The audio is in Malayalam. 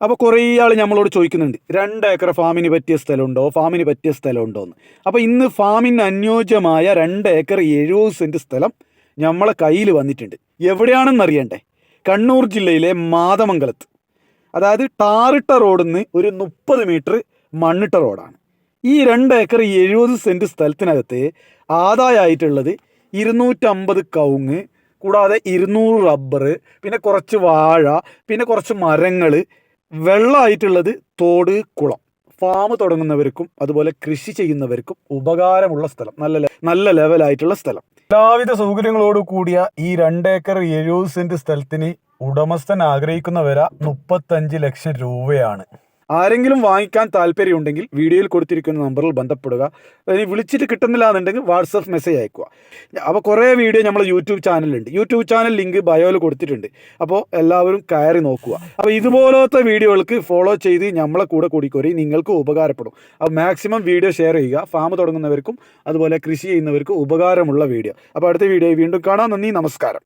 അപ്പോൾ കുറേ ആൾ നമ്മളോട് ചോദിക്കുന്നുണ്ട് രണ്ട് ഏക്കർ ഫാമിന് പറ്റിയ സ്ഥലമുണ്ടോ? ഫാമിന് പറ്റിയ സ്ഥലമുണ്ടോ? എന്ന്. അപ്പോൾ ഇന്ന് ഫാമിന് അനുയോജ്യമായ രണ്ട് ഏക്കർ എഴുപത് സെന്റ് സ്ഥലം നമ്മളെ കയ്യിൽ വന്നിട്ടുണ്ട്. എവിടെയാണെന്ന് അറിയണ്ടേ? കണ്ണൂർ ജില്ലയിലെ മാതമംഗലത്ത്. അതായത് ടാറിട്ട റോഡിൽ നിന്ന് ഒരു മുപ്പത് മീറ്റർ മണ്ണിട്ട റോഡാണ്. ഈ രണ്ട് ഏക്കർ എഴുപത് സെന്റ് സ്ഥലത്തിനകത്ത് ആദായമായിട്ടുള്ളത് ഇരുന്നൂറ്റമ്പത് കവുങ്ങ് കൂടാതെ ഇരുന്നൂറ് റബ്ബർ പിന്നെ കുറച്ച് വാഴ പിന്നെ കുറച്ച് മരങ്ങൾ വെള്ളമായിട്ടുള്ളത് തോട് കുളം. ഫാം തുടങ്ങുന്നവർക്കും അതുപോലെ കൃഷി ചെയ്യുന്നവർക്കും ഉപകാരമുള്ള സ്ഥലം. നല്ല നല്ല ലെവലായിട്ടുള്ള സ്ഥലം. എല്ലാവിധ സൗകര്യങ്ങളോട് കൂടിയ ഈ രണ്ടേക്കർ എഴുപത് സെന്റ് സ്ഥലത്തിന് ഉടമസ്ഥൻ ആഗ്രഹിക്കുന്ന വില മുപ്പത്തഞ്ച് ലക്ഷം രൂപയാണ്. ആരെങ്കിലും വാങ്ങിക്കാൻ താല്പര്യമുണ്ടെങ്കിൽ വീഡിയോയിൽ കൊടുത്തിരിക്കുന്ന നമ്പറിൽ ബന്ധപ്പെടുക. ഇനി വിളിച്ചിട്ട് കിട്ടുന്നില്ല എന്നുണ്ടെങ്കിൽ വാട്സപ്പ് മെസ്സേജ് അയക്കുക. അപ്പോൾ കുറേ വീഡിയോ നമ്മൾ യൂട്യൂബ് ചാനലുണ്ട് യൂട്യൂബ് ചാനൽ ലിങ്ക് ബയോയിൽ കൊടുത്തിട്ടുണ്ട്. അപ്പോൾ എല്ലാവരും കയറി നോക്കുക. അപ്പോൾ ഇതുപോലത്തെ വീഡിയോകൾക്ക് ഫോളോ ചെയ്ത് നമ്മളെ കൂടെ കൂടിക്കോരി നിങ്ങൾക്ക് ഉപകാരപ്പെടും. അപ്പോൾ മാക്സിമം വീഡിയോ ഷെയർ ചെയ്യുക. ഫാം തുടങ്ങുന്നവർക്കും അതുപോലെ കൃഷി ചെയ്യുന്നവർക്കും ഉപകാരമുള്ള വീഡിയോ. അപ്പോൾ അടുത്ത വീഡിയോ വീണ്ടും കാണാം. നന്ദി നമസ്കാരം.